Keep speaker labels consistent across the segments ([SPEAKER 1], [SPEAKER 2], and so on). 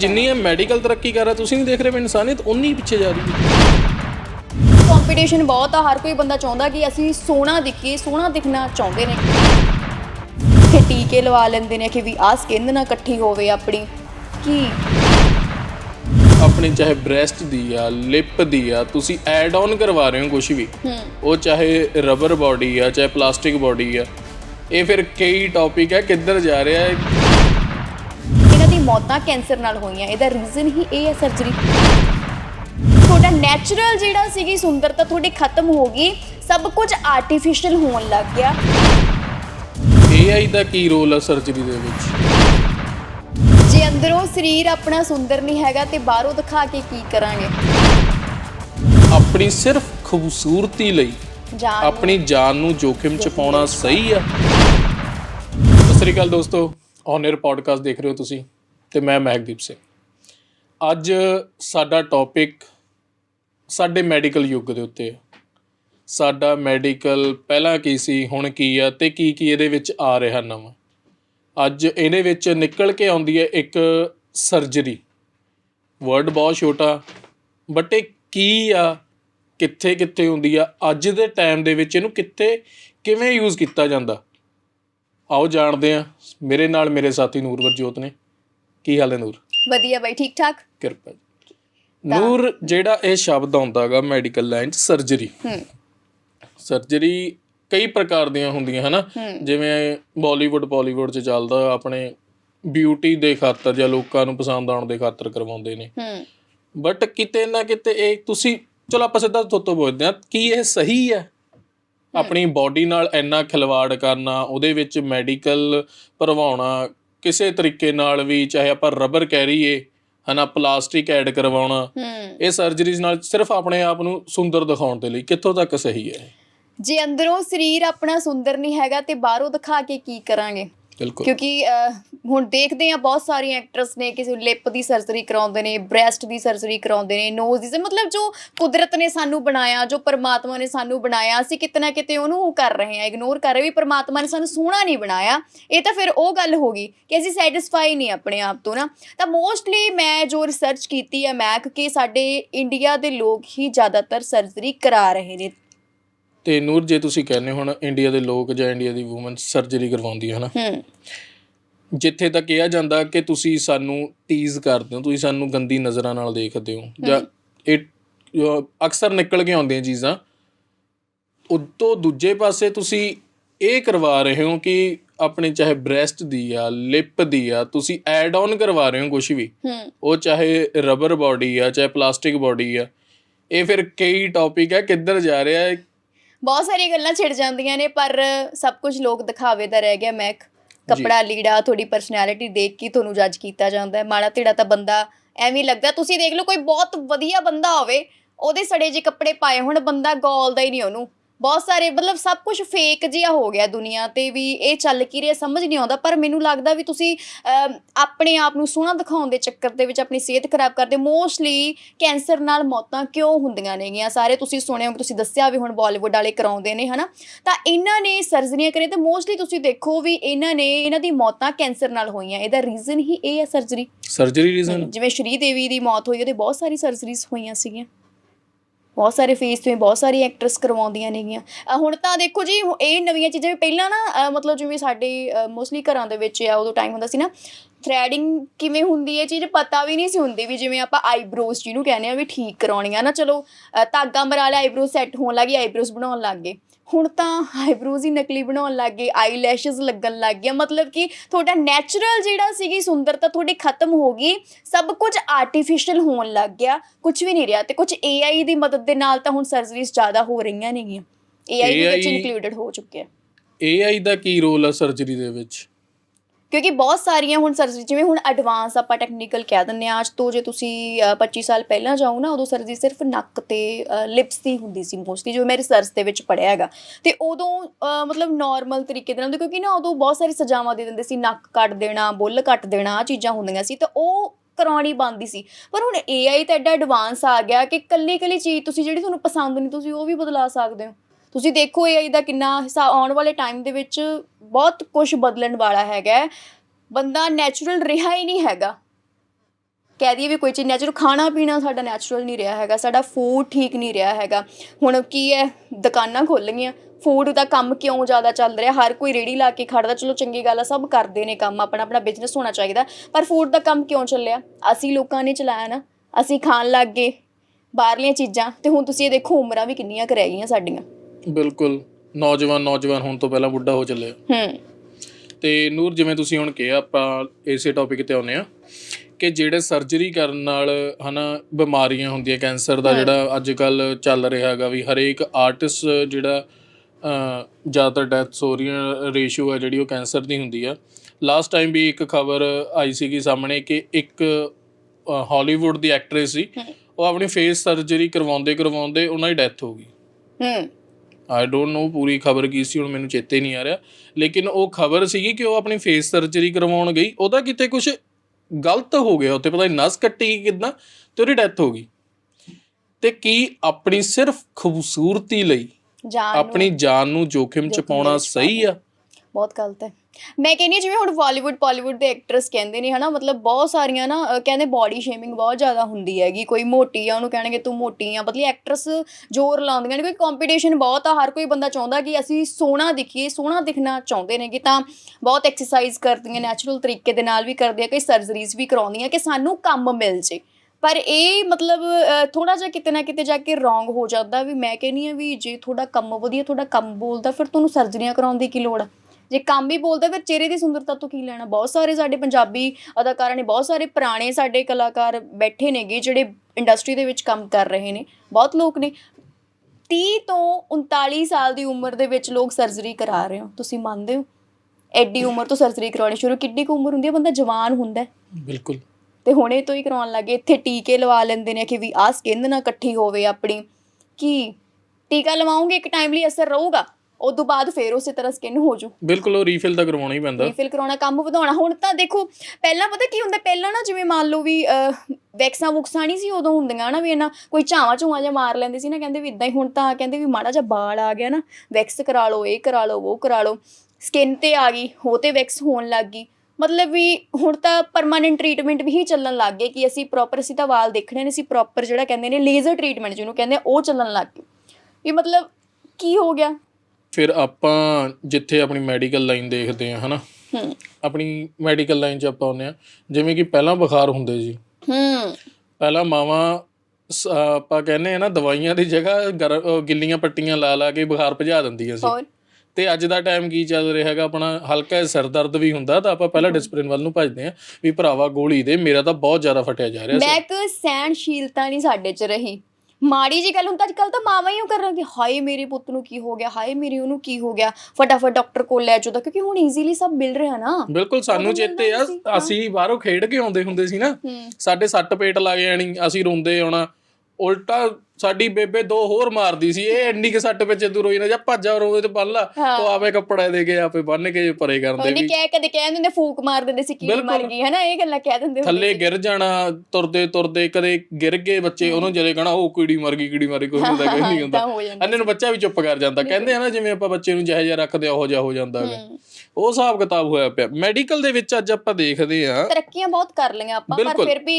[SPEAKER 1] ਜਿੰਨੀ ਇਹ ਮੈਡੀਕਲ ਤਰੱਕੀ ਕਰ ਰਿਹਾ ਤੁਸੀਂ ਨਹੀਂ ਦੇਖ ਰਹੇ ਵੀ ਇਨਸਾਨੀਅਤ ਉਨੀ ਪਿੱਛੇ ਜਾ ਰਹੀ ਹੈ।
[SPEAKER 2] ਕੰਪੀਟੀਸ਼ਨ ਬਹੁਤ ਆ ਹਰ ਕੋਈ ਬੰਦਾ ਚਾਹੁੰਦਾ ਕਿ ਅਸੀਂ ਸੋਹਣਾ ਦਿਖੀਏ ਸੋਹਣਾ ਦਿਖਣਾ ਚਾਹੁੰਦੇ ਨੇ। ਕਿ ਟੀਕੇ ਲਵਾ ਲੈਂਦੇ ਨੇ ਕਿ ਵੀ ਆਹ ਸਕਿਨ ਨਾ ਇਕੱਠੀ ਹੋਵੇ ਆਪਣੀ। ਕੀ?
[SPEAKER 1] ਆਪਣੀ ਚਾਹੇ ਬ੍ਰੈਸਟ ਦੀ ਆ ਲਿਪ ਦੀ ਆ ਤੁਸੀਂ ਐਡ ਆਨ ਕਰਵਾ ਰਹੇ ਹੋ ਕੁਝ ਵੀ। ਉਹ ਚਾਹੇ ਰਬਰ ਬਾਡੀ ਆ ਚਾਹੇ ਪਲਾਸਟਿਕ ਬਾਡੀ ਆ। ਇਹ ਫਿਰ ਕਈ ਟੌਪਿਕ ਹੈ ਕਿੱਧਰ ਜਾ ਰਿਹਾ ਹੈ?
[SPEAKER 2] ਮੌਤਾਂ ਕੈਂਸਰ ਨਾਲ ਹੋਈਆਂ। ਇਹਦਾ ਰੀਜ਼ਨ ਹੀ ਇਹ ਹੈ ਸਰਜਰੀ ਤੁਹਾਡਾ ਨੈਚੁਰਲ ਜਿਹੜਾ ਸੀਗੀ ਸੁੰਦਰਤਾ ਤੁਹਾਡੀ ਖਤਮ ਹੋ ਗਈ। ਸਭ ਕੁਝ ਆਰਟੀਫੀਸ਼ੀਅਲ ਹੋਣ ਲੱਗ ਗਿਆ।
[SPEAKER 1] AI ਦਾ ਕੀ ਰੋਲ ਹੈ ਸਰਜਰੀ ਦੇ ਵਿੱਚ?
[SPEAKER 2] ਜੇ ਅੰਦਰੋਂ ਸਰੀਰ ਆਪਣਾ ਸੁੰਦਰ ਨਹੀਂ ਹੈਗਾ ਤੇ ਬਾਹਰੋਂ ਦਿਖਾ ਕੇ ਕੀ ਕਰਾਂਗੇ?
[SPEAKER 1] ਆਪਣੀ ਸਿਰਫ ਖੂਬਸੂਰਤੀ ਲਈ ਆਪਣੀ ਜਾਨ ਨੂੰ ਜੋਖਿਮ ਚ ਪਾਉਣਾ ਸਹੀ ਆ। ਸਤਿ ਸ੍ਰੀ ਅਕਾਲ ਦੋਸਤੋ। ਔਨਰ ਪੋਡਕਾਸਟ ਦੇਖ ਰਹੇ ਹੋ ਤੁਸੀਂ। ਤੇ ਮੈਂ ਮਹਿਕਦੀਪ ਸਿੰਘ। ਅੱਜ ਸਾਡਾ ਟੌਪਿਕ ਸਾਡੇ ਮੈਡੀਕਲ ਯੁੱਗ ਦੇ ਉੱਤੇ ਹੈ ਸਾਡਾ ਮੈਡੀਕਲ ਪਹਿਲਾਂ ਕੀ ਸੀ, ਹੁਣ ਕੀ ਆ ਤੇ ਕੀ ਕੀ ਇਹਦੇ ਵਿੱਚ ਆ ਰਿਹਾ ਨਵਾਂ। ਅੱਜ ਇਹਦੇ ਵਿੱਚ ਨਿਕਲ ਕੇ ਆਉਂਦੀ ਹੈ ਇੱਕ ਸਰਜਰੀ ਵਰਡ ਬਹੁਤ ਛੋਟਾ ਬਟ ਇਹ ਕੀ ਆ, ਕਿੱਥੇ ਕਿੱਥੇ ਹੁੰਦੀ ਆ, ਅੱਜ ਦੇ ਟਾਈਮ ਦੇ ਵਿੱਚ ਇਹਨੂੰ ਕਿੱਥੇ, ਕਿਵੇਂ ਯੂਜ਼ ਕੀਤਾ ਜਾਂਦਾ। ਆਓ ਜਾਣਦੇ ਆ ਮੇਰੇ ਨਾਲ ਮੇਰੇ ਸਾਥੀ ਨੂਰਵਰਜੋਤ ਨੇ। ਕੀ ਹਾਲ ਹੈ ਨੂਰ?
[SPEAKER 2] ਵਧੀਆ ਬਾਈ ਠੀਕ ਠਾਕ?
[SPEAKER 1] ਕਿਰਪਾ ਜੀ। ਨੂਰ ਜਿਹੜਾ ਇਹ ਸ਼ਬਦ ਆਉਂਦਾਗਾ ਮੈਡੀਕਲ ਲਾਈਨ ਚ ਸਰਜਰੀ
[SPEAKER 2] ਹੂੰ।
[SPEAKER 1] ਸਰਜਰੀ ਕਈ ਪ੍ਰਕਾਰ ਦੀਆਂ ਹੁੰਦੀਆਂ ਹਨਾ? ਜਿਵੇਂ ਬਾਲੀਵੁੱਡ ਬਾਲੀਵੁੱਡ ਚ ਚੱਲਦਾ ਆਪਣੇ ਬਿਊਟੀ ਦੇ ਖਾਤਰ ਜਾਂ ਲੋਕਾਂ ਨੂੰ ਪਸੰਦ ਆਉਣ ਦੇ ਖਾਤਰ ਕਰਵਾਉਂਦੇ ਨੇ।
[SPEAKER 2] ਹੂੰ।
[SPEAKER 1] ਬਟ ਕਿਤੇ ਨਾ ਕਿਤੇ ਇਹ ਤੁਸੀਂ ਚਲੋ ਆਪਾਂ ਸਿੱਧਾ ਤੁਹਾਤੋਂ ਪੁੱਛਦੇ ਹਾਂ ਕੀ ਇਹ ਸਹੀ ਹੈ? ਆਪਣੀ ਬਾਡੀ ਨਾਲ ਇੰਨਾ ਖਿਲਵਾੜ ਕਰਨਾ ਉਹਦੇ ਵਿੱਚ ਮੈਡੀਕਲ ਭਰਵਾਉਣਾ ਕਿਸੇ ਤਰੀਕੇ ਨਾਲ ਵੀ ਚਾਹੇ ਆਪਾਂ ਰਬਰ ਕਹਿ ਰਹੀਏ ਹਨਾ ਪਲਾਸਟਿਕ ਐਡ ਕਰਵਾਉਣਾ ਇਹ ਸਰਜਰੀਜ਼ ਨਾਲ ਸਿਰਫ ਆਪਣੇ ਆਪ ਨੂੰ ਸੁੰਦਰ ਦਿਖਾਉਣ ਦੇ ਲਈ ਕਿੱਥੋਂ ਤੱਕ ਸਹੀ ਹੈ?
[SPEAKER 2] ਜੇ ਅੰਦਰੋਂ ਸਰੀਰ ਆਪਣਾ ਸੁੰਦਰ ਨਹੀਂ ਹੈਗਾ ਤੇ ਬਾਹਰੋਂ ਦਿਖਾ ਕੇ ਕੀ ਕਰਾਂਗੇ? ਕਿਉਂਕਿ ਹੁਣ ਦੇਖਦੇ ਆ ਬਹੁਤ ਸਾਰੇ ਐਕਟਰਸ ਨੇ ਕਿਸੇ ਲਿਪ ਦੀ ਸਰਜਰੀ ਕਰਾਉਂਦੇ ਨੇ ਬ੍ਰੈਸਟ ਦੀ ਸਰਜਰੀ ਕਰਾਉਂਦੇ ਨੇ ਨੋਜ਼ ਦੀ ਮਤਲਬ ਜੋ ਕੁਦਰਤ ਨੇ ਸਾਨੂੰ ਬਣਾਇਆ, ਜੋ ਪਰਮਾਤਮਾ ਨੇ ਸਾਨੂੰ ਬਣਾਇਆ, ਅਸੀਂ ਕਿਤਨਾ ਕਿਤੇ ਉਹਨੂੰ ਉਹ ਕਰ ਰਹੇ ਹਾਂ ਇਗਨੋਰ ਕਰ ਰਹੇ ਵੀ ਪਰਮਾਤਮਾ ਨੇ ਸਾਨੂੰ ਸੋਹਣਾ ਨਹੀਂ ਬਣਾਇਆ। ਇਹ ਤਾਂ ਫਿਰ ਉਹ ਗੱਲ ਹੋ ਗਈ ਕਿ ਅਸੀਂ ਸੈਟੀਸਫਾਈ ਨਹੀਂ ਆਪਣੇ ਆਪ ਤੋਂ ਨਾ। ਤਾਂ ਮੋਸਟਲੀ ਮੈਂ ਜੋ ਰਿਸਰਚ ਕੀਤੀ ਹੈ, ਮੈਂ ਕਿ ਸਾਡੇ ਇੰਡੀਆ ਦੇ ਲੋਕ ਹੀ ਜ਼ਿਆਦਾਤਰ ਸਰਜਰੀ ਕਰਾ ਰਹੇ ਨੇ।
[SPEAKER 1] ਤੇ ਨੂਰ ਜੇ ਤੁਸੀਂ ਕਹਿੰਦੇ ਹੁਣ ਇੰਡੀਆ ਦੇ ਲੋਕ ਜਾਂ ਇੰਡੀਆ ਦੀ ਵੂਮਨ ਸਰਜਰੀ ਕਰਵਾਉਂਦੀ ਹੈ ਨਾ
[SPEAKER 2] ਹੂੰ।
[SPEAKER 1] ਜਿੱਥੇ ਤੱਕ ਕਿਹਾ ਜਾਂਦਾ ਕਿ ਤੁਸੀਂ ਸਾਨੂੰ ਟੀਜ਼ ਕਰਦੇ ਹੋ ਤੁਸੀਂ ਸਾਨੂੰ ਗੰਦੀ ਨਜ਼ਰਾਂ ਨਾਲ ਦੇਖਦੇ ਹੋ ਜਾਂ ਇਹ ਅਕਸਰ ਨਿਕਲ ਕੇ ਆਉਂਦੀਆਂ ਚੀਜ਼ਾਂ। ਉਤੋਂ ਦੂਜੇ ਪਾਸੇ ਤੁਸੀਂ ਇਹ ਕਰਵਾ ਰਹੇ ਹੋ ਕਿ ਆਪਣੇ ਚਾਹੇ ਬ੍ਰੈਸਟ ਦੀ ਆ ਲਿਪ ਦੀ ਆ ਤੁਸੀਂ ਐਡ ਆਨ ਕਰਵਾ ਰਹੇ ਹੋ ਕੁਝ ਵੀ। ਉਹ ਚਾਹੇ ਰਬਰ ਬਾਡੀ ਆ ਚਾਹੇ ਪਲਾਸਟਿਕ ਬਾਡੀ ਆ। ਇਹ ਫਿਰ ਕਈ ਟੌਪਿਕ ਹੈ ਕਿੱਧਰ ਜਾ ਰਿਹਾ ਹੈ
[SPEAKER 2] ਬਹੁਤ ਸਾਰੀਆਂ ਗੱਲਾਂ ਛਿੜ ਜਾਂਦੀਆਂ ਨੇ ਪਰ ਸਭ ਕੁਝ ਲੋਕ ਦਿਖਾਵੇ ਦਾ ਰਹਿ ਗਿਆ ਮੈਕ ਕੱਪੜਾ ਲੀੜਾ ਤੁਹਾਡੀ ਪਰਸਨੈਲਿਟੀ ਦੇਖ ਕੇ ਤੁਹਾਨੂੰ ਜੱਜ ਕੀਤਾ ਜਾਂਦਾ ਹੈ। ਮਾੜਾ ਢੀੜਾ ਤਾਂ ਬੰਦਾ ਐਵੇਂ ਲੱਗਦਾ। ਤੁਸੀਂ ਦੇਖ ਲਓ ਕੋਈ ਬਹੁਤ ਵਧੀਆ ਬੰਦਾ ਹੋਵੇ ਉਹਦੇ ਸੜੇ ਜਿਹੇ ਕੱਪੜੇ ਪਾਏ ਹੁਣ ਬੰਦਾ ਗੋਲਦਾ ਹੀ ਨਹੀਂ ਉਹਨੂੰ। ਬਹੁਤ ਸਾਰੇ ਮਤਲਬ ਸਭ ਕੁਝ ਫੇਕ ਜਿਹਾ ਹੋ ਗਿਆ ਦੁਨੀਆ ਤੇ ਵੀ ਇਹ ਚੱਲ ਕੀ ਰਿਹਾ ਸਮਝ ਨਹੀਂ ਆਉਂਦਾ। ਪਰ ਮੈਨੂੰ ਲੱਗਦਾ ਵੀ ਤੁਸੀਂ ਅਮ, ਆਪਣੇ ਆਪ ਨੂੰ ਸੋਹਣਾ ਦਿਖਾਉਣ ਦੇ ਚੱਕਰ ਦੇ ਵਿੱਚ ਆਪਣੀ ਸਿਹਤ ਖਰਾਬ ਕਰਦੇ। ਮੋਸਟਲੀ ਕੈਂਸਰ ਨਾਲ ਮੌਤਾਂ ਕਿਉਂ ਹੁੰਦੀਆਂ ਨੇਗੀਆਂ? ਸਾਰੇ ਤੁਸੀਂ ਸੁਣਿਆ ਹੋ ਤੁਸੀਂ ਦੱਸਿਆ ਵੀ ਹੁਣ ਬਾਲੀਵੁੱਡ ਵਾਲੇ ਕਰਾਉਂਦੇ ਨੇ ਹਨਾ? ਤਾਂ ਇਹਨਾਂ ਨੇ ਸਰਜਰੀਆਂ ਕਰੇ ਤੇ ਮੋਸਟਲੀ ਤੁਸੀਂ ਦੇਖੋ ਵੀ ਇਹਨਾਂ ਨੇ ਇਹਨਾਂ ਦੀ ਮੌਤਾਂ ਕੈਂਸਰ ਨਾਲ ਹੋਈਆਂ। ਇਹਦਾ ਰੀਜ਼ਨ ਹੀ ਇਹ ਹੈ ਸਰਜਰੀ
[SPEAKER 1] ਸਰਜਰੀ ਰੀਜ਼ਨ
[SPEAKER 2] ਜਿਵੇਂ ਸ਼੍ਰੀ ਦੇਵੀ ਦੀ ਮੌਤ ਹੋਈ ਉਹਦੇ ਬਹੁਤ ਸਾਰੀ ਸਰਜਰੀਜ਼ ਹੋਈਆਂ ਸੀਗੀਆਂ। ਬਹੁਤ ਸਾਰੇ ਫੇਸ ਤੇ ਬਹੁਤ ਸਾਰੀ ਐਕਟਰਸ ਕਰਵਾਉਂਦੀਆਂ ਨੇਗੀਆਂ। ਅਹ ਹੁਣ ਤਾਂ ਦੇਖੋ ਜੀ ਹੁ- ਇਹ ਨਵੀਆਂ ਚੀਜ਼ਾਂ ਵੀ ਪਹਿਲਾਂ ਨਾ ਅਹ ਮਤਲਬ ਜਿਵੇਂ ਸਾਡੇ ਮੋਸਟਲੀ ਘਰਾਂ ਦੇ ਵਿੱਚ ਆ, ਉਦੋਂ ਟਾਈਮ ਹੁੰਦਾ ਸੀ ਨਾ ਥ੍ਰੈਡਿੰਗ ਕਿਵੇਂ ਹੁੰਦੀ ਹੈ ਇਹ ਚੀਜ਼ ਪਤਾ ਵੀ ਨਹੀਂ ਸੀ ਹੁੰਦੀ ਵੀ ਜਿਵੇਂ ਆਪਾਂ ਆਈਬ੍ਰੋਜ਼ ਜਿਹਨੂੰ ਕਹਿੰਦੇ ਆ ਵੀ ਠੀਕ ਕਰਾਉਣੀਆਂ। ਨਾ ਚਲੋ ਅਹ ਧਾਗਾ ਮਰਾ ਲਿਆ ਆਈਬ੍ਰੋ ਸੈੱਟ ਹੋਣ ਲੱਗੀ ਆਈਬ੍ਰੋਜ਼ ਬਣਾਉਣ ਲੱਗ ਗਏ। ਹੁਣ ਤਾਂ ਆਈਬ੍ਰੋਜ਼ ਹੀ ਨਕਲੀ ਬਣਾਉਣ ਲੱਗ ਗਏ ਆਈਲੈਸ਼ਸ ਲੱਗਣ ਲੱਗ ਗਿਆ ਮਤਲਬ ਕਿ ਤੁਹਾਡਾ ਨੈਚੁਰਲ ਜਿਹੜਾ ਸੀਗੀ ਸੁੰਦਰਤਾ ਤੁਹਾਡੀ ਖਤਮ ਹੋ ਗਈ। ਸਭ ਕੁਝ ਆਰਟੀਫੀਸ਼ੀਅਲ ਹੋਣ ਲੱਗ ਗਿਆ। ਕੁਝ ਵੀ ਨਹੀਂ ਰਿਹਾ ਤੇ ਕੁਝ AI ਦੀ ਮਦਦ ਦੇ ਨਾਲ ਤਾਂ ਹੁਣ ਸਰਜਰੀਜ਼ ਜ਼ਿਆਦਾ ਹੋ ਰਹੀਆਂ ਨੇਗੀਆਂ। AI ਵੀ ਵਿੱਚ ਇਨਕਲੂਡਡ ਹੋ ਚੁੱਕਿਆ।
[SPEAKER 1] AI ਦਾ ਕੀ ਰੋਲ ਹੈ ਸਰਜਰੀ ਦੇ ਵਿੱਚ?
[SPEAKER 2] ਕਿਉਂਕਿ ਬਹੁਤ ਸਾਰੀਆਂ ਹੁਣ ਸਰਜਰੀ ਜਿਵੇਂ ਹੁਣ ਐਡਵਾਂਸ ਆਪਾਂ ਟੈਕਨੀਕਲ ਕਹਿ ਦਿੰਦੇ ਆ ਅੱਜ ਤੋਂ ਜੇ ਤੁਸੀਂ ਅ, 25 ਸਾਲ ਪਹਿਲਾਂ ਜਾਓ ਨਾ ਉਦੋਂ ਸਰਜਰੀ ਸਿਰਫ ਨੱਕ ਤੇ ਲਿਪਸ ਦੀ ਹੁੰਦੀ ਸੀ ਮੋਸਟਲੀ ਜੋ ਮੈਂ ਰਿਸਰਚ ਦੇ ਵਿੱਚ ਪੜਿਆ ਹੈਗਾ। ਤੇ ਉਦੋਂ ਮਤਲਬ ਨਾਰਮਲ ਤਰੀਕੇ ਦੇ ਨਾਲ ਕਿਉਂਕਿ ਨਾ ਉਦੋਂ ਬਹੁਤ ਸਾਰੀ ਸਜ਼ਾਵਾਂ ਦੇ ਦਿੰਦੇ ਸੀ ਨੱਕ ਕੱਟ ਦੇਣਾ ਬੁੱਲ ਕੱਟ ਦੇਣਾ ਆ ਚੀਜ਼ਾਂ ਹੁੰਦੀਆਂ ਸੀ ਤਾਂ ਉਹ ਕਰਾਉਣੀ ਬੰਦੀ ਸੀ। ਪਰ ਹੁਣ AI ਤਾਂ ਐਡਾ ਐਡਵਾਂਸ ਆ ਗਿਆ ਕਿ ਕੱਲੀ ਕੱਲੀ ਚੀਜ਼ ਤੁਸੀਂ ਜਿਹੜੀ ਤੁਹਾਨੂੰ ਪਸੰਦ ਨਹੀਂ ਤੁਸੀਂ ਉਹ ਵੀ ਬਦਲਾ ਸਕਦੇ ਹੋ। ਤੁਸੀਂ ਦੇਖੋ AI ਦਾ ਕਿੰਨਾ ਹਿੱਸਾ ਆਉਣ ਵਾਲੇ ਟਾਈਮ ਦੇ ਵਿੱਚ ਬਹੁਤ ਕੁਝ ਬਦਲਣ ਵਾਲਾ ਹੈਗਾ ਬੰਦਾ ਨੈਚੁਰਲ ਰਿਹਾ ਹੀ ਨਹੀਂ ਹੈਗਾ। ਕਹਿ ਦਈਏ ਵੀ ਕੋਈ ਚੀਜ਼ ਨੈਚੁਰਲ ਖਾਣਾ ਪੀਣਾ ਸਾਡਾ ਨੈਚੁਰਲ ਨਹੀਂ ਰਿਹਾ ਹੈਗਾ, ਸਾਡਾ ਫੂਡ ਠੀਕ ਨਹੀਂ ਰਿਹਾ ਹੈਗਾ। ਹੁਣ ਕੀ ਹੈ, ਦੁਕਾਨਾਂ ਖੁੱਲ ਗਈਆਂ ਫੂਡ ਦਾ ਕੰਮ ਕਿਉਂ ਜ਼ਿਆਦਾ ਚੱਲ ਰਿਹਾ? ਹਰ ਕੋਈ ਰੇੜੀ ਲਾ ਕੇ ਖੜਦਾ ਚਲੋ ਚੰਗੀ ਗੱਲ ਆ, ਸਭ ਕਰਦੇ ਨੇ ਕੰਮ, ਆਪਣਾ ਆਪਣਾ ਬਿਜ਼ਨਸ ਹੋਣਾ ਚਾਹੀਦਾ। ਪਰ ਫੂਡ ਦਾ ਕੰਮ ਕਿਉਂ ਚੱਲਿਆ? ਅਸੀਂ ਲੋਕਾਂ ਨੇ ਚਲਾਇਆ ਨਾ, ਅਸੀਂ ਖਾਣ ਲੱਗ ਗਏ, ਬਾਹਰਲੀਆਂ ਚੀਜ਼ਾਂ, ਤੇ ਹੁਣ ਤੁਸੀਂ ਇਹ ਦੇਖੋ, ਉਮਰਾਂ ਵੀ ਕਿੰਨੀਆਂ ਕੁ ਗਈਆਂ ਸਾਡੀਆਂ।
[SPEAKER 1] ਬਿਲਕੁਲ। ਨੌਜਵਾਨ ਨੌਜਵਾਨ ਹੋਣ ਤੋਂ ਪਹਿਲਾਂ ਬੁੱਢਾ ਹੋ ਚੱਲਿਆ।
[SPEAKER 2] ਹੂੰ।
[SPEAKER 1] ਤੇ ਨੂਰ ਜਿਵੇਂ ਤੁਸੀਂ ਹੁਣ ਕਿਹਾ ਆਪਾਂ ਇਸੇ ਟੌਪਿਕ ਤੇ ਆਉਂਦੇ ਆ ਕਿ ਜਿਹੜੇ ਸਰਜਰੀ ਕਰਨ ਨਾਲ ਹਨਾ ਬਿਮਾਰੀਆਂ ਹੁੰਦੀਆਂ ਕੈਂਸਰ ਦਾ ਜਿਹੜਾ ਅੱਜ ਕੱਲ ਚੱਲ ਰਿਹਾ ਹੈਗਾ ਵੀ ਹਰੇਕ ਆਰਟਿਸਟ ਜਿਹੜਾ ਜ਼ਿਆਦਾਤਰ ਡੈਥਸ ਹੋ ਰਹੀਆਂ ਰੇਸ਼ੋ ਹੈ ਜਿਹੜੀ ਉਹ ਕੈਂਸਰ ਦੀ ਹੁੰਦੀ ਆ। ਲਾਸਟ ਟਾਈਮ ਵੀ ਇੱਕ ਖਬਰ ਆਈ ਸੀਗੀ ਸਾਹਮਣੇ ਕਿ ਇੱਕ ਹਾਲੀਵੁੱਡ ਦੀ ਐਕਟ੍ਰੈਸ ਸੀ ਉਹ ਆਪਣੀ ਫੇਸ ਸਰਜਰੀ ਕਰਵਾਉਂਦੇ ਕਰਵਾਉਂਦੇ ਉਹਨਾਂ ਦੀ ਡੈਥ ਹੋ ਗਈ।
[SPEAKER 2] ਹੂੰ।
[SPEAKER 1] ਆਈ ਡੋਨਟ ਨੋ ਪੂਰੀ ਖਬਰ ਕੀ ਸੀ ਹੁਣ ਮੈਨੂੰ ਚੇਤੇ ਨਹੀਂ ਆ ਰਿਹਾ। ਲੇਕਿਨ ਉਹ ਖਬਰ ਸੀਗੀ ਕਿ ਉਹ ਆਪਣੀ ਫੇਸ ਸਰਜਰੀ ਕਰਵਾਉਣ ਗਈ। ਉਹਦਾ ਕਿਤੇ ਕੁਝ ਗਲਤ ਹੋ ਗਿਆ ਉੱਤੇ ਪਤਾ ਨਹੀਂ ਨਸ ਕੱਟੀ ਕਿੱਦਾਂ ਤੇ ਉਹਦੀ ਡੈਥ ਹੋ ਗਈ। ਤੇ ਕੀ ਆਪਣੀ ਸਿਰਫ ਖੂਬਸੂਰਤੀ ਲਈ ਆਪਣੀ ਜਾਨ ਨੂੰ ਜੋਖਿਮ ਚ ਪਾਉਣਾ ਸਹੀ ਆ?
[SPEAKER 2] ਬਹੁਤ ਗਲਤ ਹੈ। ਮੈਂ ਕਹਿੰਦੀ ਹਾਂ, ਜਿਵੇਂ ਹੁਣ ਬਾਲੀਵੁੱਡ ਪਾਲੀਵੁੱਡ ਦੇ ਐਕਟਰਸ ਕਹਿੰਦੇ ਨੇ, ਹਨਾ, ਮਤਲਬ ਬਹੁਤ ਸਾਰੀਆਂ ਨਾ, ਅਹ ਕਹਿੰਦੇ ਬਾਡੀ ਸ਼ੇਮਿੰਗ ਬਹੁਤ ਜ਼ਿਆਦਾ ਹੁੰਦੀ ਹੈਗੀ। ਕੋਈ ਮੋਟੀ ਆ, ਉਹਨੂੰ ਕਹਿਣਗੇ ਤੂੰ ਮੋਟੀ ਆ। ਮਤਲਬ ਐਕਟਰਸ ਜ਼ੋਰ ਲਾਉਂਦੀਆਂ ਨੇ, ਕੋਈ ਕੰਪੀਟੀਸ਼ਨ ਬਹੁਤ ਆ, ਹਰ ਕੋਈ ਬੰਦਾ ਚਾਹੁੰਦਾ ਕਿ ਅਸੀਂ ਸੋਹਣਾ ਦਿਖੀਏ, ਸੋਹਣਾ ਦਿਖਣਾ ਚਾਹੁੰਦੇ ਨੇ ਕਿ ਤਾਂ ਬਹੁਤ ਐਕਸਰਸਾਈਜ਼ ਕਰਦੀਆਂ ਨੈਚੁਰਲ ਤਰੀਕੇ ਦੇ ਨਾਲ ਵੀ ਕਰਦੀਆਂ, ਕਈ ਸਰਜਰੀਜ਼ ਵੀ ਕਰਾਉਂਦੀਆਂ ਕਿ ਸਾਨੂੰ ਕੰਮ ਮਿਲ ਜੇ। ਪਰ ਇਹ ਮਤਲਬ ਥੋੜਾ ਜਿਹਾ ਕਿਤੇ ਨਾ ਕਿਤੇ ਜਾ ਕੇ ਰੋਂਗ ਹੋ ਜਾਂਦਾ ਵੀ ਮੈਂ ਕਹਿੰਨੀ ਆ ਵੀ ਜੇ ਤੁਹਾਡਾ ਕੰਮ ਵਧੀਆ, ਤੁਹਾਡਾ ਕੰਮ ਬੋਲਦਾ, ਫਿਰ ਤੁਹਾਨੂੰ ਸਰਜਰੀਆਂ ਕਰਾਉਣ ਦੀ ਕੀ ਲੋੜ ਆ? ਜੇ ਕੰਮ ਹੀ ਬੋਲਦਾ ਫਿਰ ਚਿਹਰੇ ਦੀ ਸੁੰਦਰਤਾ ਤੋਂ ਕੀ ਲੈਣਾ? ਬਹੁਤ ਸਾਰੇ ਸਾਡੇ ਪੰਜਾਬੀ ਅਦਾਕਾਰਾਂ ਨੇ ਬਹੁਤ ਸਾਰੇ ਪੁਰਾਣੇ ਸਾਡੇ ਕਲਾਕਾਰ ਬੈਠੇ ਨੇਗੇ ਜਿਹੜੇ ਇੰਡਸਟਰੀ ਦੇ ਵਿੱਚ ਕੰਮ ਕਰ ਰਹੇ ਨੇ। ਬਹੁਤ ਲੋਕ ਨੇ। 30 ਤੋਂ 39 ਸਾਲ ਦੀ ਉਮਰ ਦੇ ਵਿੱਚ ਲੋਕ ਸਰਜਰੀ ਕਰਾ ਰਹੇ ਹੋ। ਤੁਸੀਂ ਮੰਨਦੇ ਹੋ? ਐਡੀ ਉਮਰ ਤੋਂ ਸਰਜਰੀ ਕਰਾਉਣੀ ਸ਼ੁਰੂ ਕਿੱਡੀ ਕੁ ਉਮਰ ਹੁੰਦੀ ਹੈ? ਬੰਦਾ ਜਵਾਨ ਹੁੰਦਾ ਹੈ।
[SPEAKER 1] ਬਿਲਕੁਲ।
[SPEAKER 2] ਤੇ ਹੁਣੇ ਤੋਂ ਹੀ ਕਰਾਉਣ ਲੱਗੇ ਇੱਥੇ ਟੀਕੇ ਲਵਾ ਲੈਂਦੇ ਨੇ ਕਿ ਵੀ ਆਹ ਸਕਿਨ ਨਾ ਇਕੱਠੀ ਹੋਵੇ ਆਪਣੀ। ਕੀ? ਟੀਕਾ ਲਵਾਉਂਗੇ ਇੱਕ ਟਾਈਮ ਲਈ ਅਸਰ ਰਹੂਗਾ? ਉਦੋਂ ਬਾਅਦ ਫੇਰ ਉਸੇ ਤਰ੍ਹਾਂ ਸਕਿਨ ਹੋ ਜੂ
[SPEAKER 1] ਬਿਲਕੁਲ ਉਹ ਰੀਫਿਲ ਤਾਂ ਕਰਵਾਉਣਾ ਹੀ ਪੈਂਦਾ।
[SPEAKER 2] ਰੀਫਿਲ ਕਰਾਉਣਾ ਕੰਮ ਵਧਾਉਣਾ। ਹੁਣ ਤਾਂ ਦੇਖੋ ਪਹਿਲਾਂ ਪਤਾ ਕੀ ਹੁੰਦਾ ਪਹਿਲਾਂ ਨਾ ਜਿਵੇਂ ਮੰਨ ਲਓ ਵੀ ਵੈਕਸਾਂ ਵੁਕਸਾਂ ਨਹੀਂ ਸੀ ਉਦੋਂ ਹੁੰਦੀਆਂ ਨਾ ਵੀ ਇਹਨਾਂ ਕੋਈ ਝਾਵਾਂ ਝੂਆਂ ਜਿਹਾ ਮਾਰ ਲੈਂਦੇ ਸੀ ਨਾ ਕਹਿੰਦੇ ਵੀ ਇਦਾਂ ਹੀ ਹੁਣ ਤਾਂ ਕਹਿੰਦੇ ਵੀ ਮਾੜਾ ਜਿਹਾ ਬਾਲ ਆ ਗਿਆ ਨਾ ਵੈਕਸ ਕਰਾ ਲਓ ਇਹ ਕਰਾ ਲਓ ਉਹ ਕਰਾ ਲਓ। ਸਕਿਨ ਤੇ ਆ ਗਈ ਹੋ ਤੇ ਵੈਕਸ ਹੋਣ ਲੱਗ ਗਈ। ਮਤਲਬ ਵੀ ਹੁਣ ਤਾਂ ਪਰਮਾਨੈਂਟ ਟ੍ਰੀਟਮੈਂਟ ਵੀ ਹੀ ਚੱਲਣ ਲੱਗ ਗਏ ਕਿ ਅਸੀਂ ਪ੍ਰੋਪਰ ਅਸੀਂ ਤਾਂ ਵਾਲ ਦੇਖਣੇ ਨੇ ਅਸੀਂ ਪ੍ਰੋਪਰ ਜਿਹੜਾ ਕਹਿੰਦੇ ਨੇ ਲੇਜ਼ਰ ਟ੍ਰੀਟਮੈਂਟ ਜਿਹਨੂੰ ਕਹਿੰਦੇ ਉਹ ਚੱਲਣ ਲੱਗ ਗਏ। ਵੀ ਮਤਲਬ ਕੀ ਹੋ ਗਿਆ?
[SPEAKER 1] ਫਿਰ ਆਪਾਂ ਜਿੱਥੇ ਆਪਣੀ ਮੈਡੀਕਲ ਲਾਈਨ ਦੇਖਦੇ ਆ ਹਨਾ?
[SPEAKER 2] ਹੂੰ।
[SPEAKER 1] ਆਪਣੀ ਮੈਡੀਕਲ ਲਾਈਨ 'ਚ ਆਪਾਂ ਆਉਂਦੇ ਆ ਜਿਵੇਂ ਕਿ ਪਹਿਲਾਂ ਬੁਖਾਰ ਹੁੰਦੇ ਸੀ।
[SPEAKER 2] ਹੂੰ।
[SPEAKER 1] ਪਹਿਲਾਂ ਮਾਵਾਂ ਸ- ਆਪਾਂ ਕਹਿੰਦੇ ਆ ਨਾ ਦਵਾਈਆਂ ਦੀ ਜਗ੍ਹਾ ਗਰ- ਅਹ ਗਿੱਲੀਆਂ ਪੱਟੀਆਂ ਲਾ ਲਾ ਕੇ ਬੁਖਾਰ ਭਜਾ ਦਿੰਦੀਆਂ ਸੀ।
[SPEAKER 2] ਹੋਰ?
[SPEAKER 1] ਤੇ ਅੱਜ ਦਾ ਟਾਈਮ ਕੀ ਚੱਲ ਰਿਹਾ ਹੈਗਾ ਆਪਣਾ ਹਲਕਾ ਜਿਹਾ ਸਿਰ ਦਰਦ ਵੀ ਹੁੰਦਾ ਤਾਂ ਆਪਾਂ ਪਹਿਲਾਂ ਡਿਸਪਲਿਨ ਵੱਲ ਨੂੰ ਭੱਜਦੇ ਆ ਵੀ ਭਰਾਵਾ ਗੋਲੀ ਦੇ ਮੇਰਾ ਤਾਂ ਬਹੁਤ ਜ਼ਿਆਦਾ ਫਟਿਆ ਜਾ ਰਿਹਾ ਸੀ।
[SPEAKER 2] ਮੈਂ ਇੱਕ ਸਹਿਣਸ਼ੀਲਤਾ ਨਹੀਂ ਸਾਡੇ 'ਚ ਰਹੀ। ਮਾੜੀ ਜੀ ਗੱਲ ਹੁਣ ਤਾਂ ਅੱਜਕੱਲ ਤਾਂ ਮਾਵਾਂ ਹੀ ਉਹ ਕਰ ਰਹੀਆਂ ਹਾਏ ਮੇਰੇ ਪੁੱਤ ਨੂੰ ਕੀ ਹੋ ਗਿਆ ਹਾਏ ਮੇਰੇ ਉਹਨੂੰ ਕੀ ਹੋ ਗਿਆ ਫਟਾਫਟ ਡਾਕਟਰ ਕੋਲ ਲੈ ਜਾਓ ਤਾਂ ਕਿਉਂਕਿ ਹੁਣ ਈਜ਼ੀਲੀ ਸਭ ਮਿਲ ਰਿਹਾ ਨਾ।
[SPEAKER 1] ਬਿਲਕੁਲ ਸਾਨੂੰ ਚੇਤੇ ਆ। ਅਸੀਂ ਬਾਹਰੋਂ ਖੇਡ ਕੇ ਆਉਂਦੇ ਹੁੰਦੇ ਸੀ ਨਾ। ਸਾਡੇ ਸੱਟ ਪੇਟ ਲੱਗ ਜਾਣੀ ਅਸੀਂ ਰੋਂਦੇ ਆਉਣਾ। ਉਲਟਾ ਸਾਡੀ ਬੇਬੇ ਦੋ ਹੋਰ ਮਾਰਦੀ ਸੀ ਇਹ ਇੰਨੀ ਕਿ ਸੱਟ ਵਿੱਚ ਦੂਰ ਹੋਈ ਨਾ ਜਾਂ ਭੱਜਾ ਰੋਵੇ ਤੇ ਬੰਨ ਲਾ। ਉਹ ਆਵੇ ਕੱਪੜਾ ਦੇ ਕੇ ਆਪੇ ਬੰਨ ਕੇ ਪਰੇ ਕਰਦੇ
[SPEAKER 2] ਉਹਨੇ
[SPEAKER 1] ਵੀ
[SPEAKER 2] ਕਹਿ ਕਦੇ ਕਹਿ ਦਿੰਦੇ ਫੂਕ ਮਾਰ ਦਿੰਦੇ ਸੀ ਕੀ ਮਰ। ਗਈ ਹਨਾ ਇਹ ਗੱਲਾਂ ਕਹਿ ਦਿੰਦੇ
[SPEAKER 1] ਥੱਲੇ। ਗਿਰ ਜਾਣਾ ਤੁਰਦੇ ਤੁਰਦੇ ਕਦੇ ਗਿਰ ਗਏ ਬੱਚੇ ਉਹਨੂੰ ਜਦੇ ਕਹਣਾ ਉਹ ਕੀੜੀ ਮਰ ਗਈ ਕੀੜੀ ਮਰ ਕੋਈ ਹੁੰਦਾ ਕੋਈ ਨਹੀਂ ਹੁੰਦਾ ਅੰਨੇ ਨੂੰ ਬੱਚਾ ਵੀ ਚੁੱਪ ਕਰ ਜਾਂਦਾ ਕਹਿੰਦੇ ਆ ਨਾ ਜਿਵੇਂ ਆਪਾਂ ਬੱਚੇ ਨੂੰ ਜਿਹੋ ਜਿਹਾ ਰੱਖਦੇ ਆ ਉਹ ਜਿਹਾ ਹੋ ਜਾਂਦਾ
[SPEAKER 2] ਹੂੰ।
[SPEAKER 1] ਉਹ ਹਿਸਾਬ ਕਿਤਾਬ ਹੋਇਆ ਪਿਆ ਮੈਡੀਕਲ ਦੇ ਵਿੱਚ ਅੱਜ ਆਪਾਂ ਦੇਖਦੇ ਆ
[SPEAKER 2] ਤਰੱਕੀਆਂ ਬਹੁਤ ਕਰ ਲਈਆਂ ਆਪਾਂ ਪਰ। ਫਿਰ ਵੀ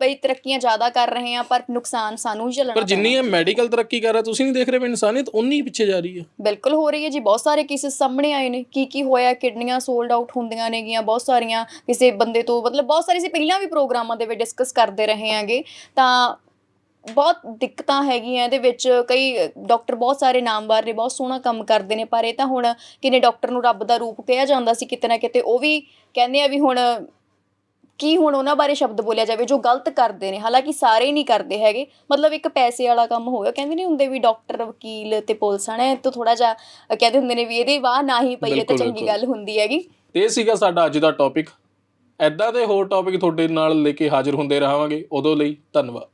[SPEAKER 2] ਬਈ ਤਰੱਕੀਆਂ ਜ਼ਿਆਦਾ ਕਰ ਰਹੇ ਆ ਪਰ ਨੁਕਸਾਨ ਸਾਨੂੰ ਹੀ ਝੱਲਣਾ
[SPEAKER 1] ਜਿੰਨੀ ਇਹ ਮੈਡੀਕਲ ਤਰੱਕੀ ਕਰ ਰਿਹਾ ਤੁਸੀਂ ਨਹੀਂ ਦੇਖ ਰਹੇ ਵੀ ਇਨਸਾਨੀਅਤ ਉਨੀ ਪਿੱਛੇ ਜਾ ਰਹੀ ਹੈ।
[SPEAKER 2] ਬਿਲਕੁਲ ਹੋ ਰਹੀ ਹੈ ਜੀ ਬਹੁਤ ਸਾਰੇ ਕੇਸਿਸ ਸਾਹਮਣੇ ਆਏ ਨੇ ਕੀ ਕੀ ਹੋਇਆ ਕਿਡਨੀਆਂ ਸੋਲਡ ਆਊਟ ਹੁੰਦੀਆਂ ਨੇਗੀਆਂ ਬਹੁਤ ਸਾਰੀਆਂ ਕਿਸੇ ਬੰਦੇ ਤੋਂ ਮਤਲਬ ਬਹੁਤ ਸਾਰੀ ਸੀ ਪਹਿਲਾਂ ਵੀ ਪ੍ਰੋਗਰਾਮਾਂ ਦੇ ਵਿੱਚ ਡਿਸਕਸ ਕਰਦੇ ਰਹੇ ਆਂਗੇ ਤਾਂ ਬਹੁਤ ਦਿੱਕਤਾਂ ਹੈਗੀਆਂ ਇਹਦੇ ਵਿੱਚ ਕਈ ਡਾਕਟਰ ਬਹੁਤ ਸਾਰੇ ਨਾਮਵਰ ਨੇ ਬਹੁਤ ਸੋਹਣਾ ਕੰਮ ਕਰਦੇ ਨੇ ਪਰ ਇਹ ਤਾਂ ਹੁਣ ਕਿਨੇ ਡਾਕਟਰ ਨੂੰ ਰੱਬ ਦਾ ਰੂਪ ਕਿਹਾ ਜਾਂਦਾ ਸੀ ਕਿਤੇ ਨਾ ਕਿਤੇ ਉਹ ਵੀ ਕਹਿੰਦੇ ਆ ਵੀ ਹੁਣ ਕੀ ਹੁਣ ਉਹਨਾਂ ਬਾਰੇ ਸ਼ਬਦ ਬੋਲਿਆ ਜਾਵੇ ਜੋ ਗਲਤ ਕਰਦੇ ਨੇ ਹਾਲਾਂਕਿ ਸਾਰੇ ਨਹੀਂ ਕਰਦੇ ਹੈਗੇ ਮਤਲਬ ਇੱਕ ਪੈਸੇ ਵਾਲਾ ਕੰਮ ਹੋ ਗਿਆ ਕਹਿੰਦੇ ਨਹੀਂ ਹੁੰਦੇ ਵੀ ਡਾਕਟਰ ਵਕੀਲ ਤੇ ਪੁਲਿਸ ਨੇ ਤੋਂ ਥੋੜਾ ਜਿਹਾ ਕਹਿੰਦੇ ਹੁੰਦੇ ਨੇ ਵੀ ਇਹਦੇ ਵਾਹ ਨਾ ਹੀ ਪਈ ਇਹ ਤਾਂ ਚੰਗੀ। ਗੱਲ ਹੁੰਦੀ ਹੈਗੀ।
[SPEAKER 1] ਤੇ ਇਹ ਸੀਗਾ ਸਾਡਾ ਅੱਜ ਦਾ ਟੌਪਿਕ ਐਦਾਂ ਦੇ ਹੋਰ ਟੌਪਿਕ ਤੁਹਾਡੇ ਨਾਲ ਲੈ ਕੇ ਹਾਜ਼ਰ ਹੁੰਦੇ ਰਹਾਂਗੇ। ਉਦੋਂ ਲਈ ਧੰਨਵਾਦ।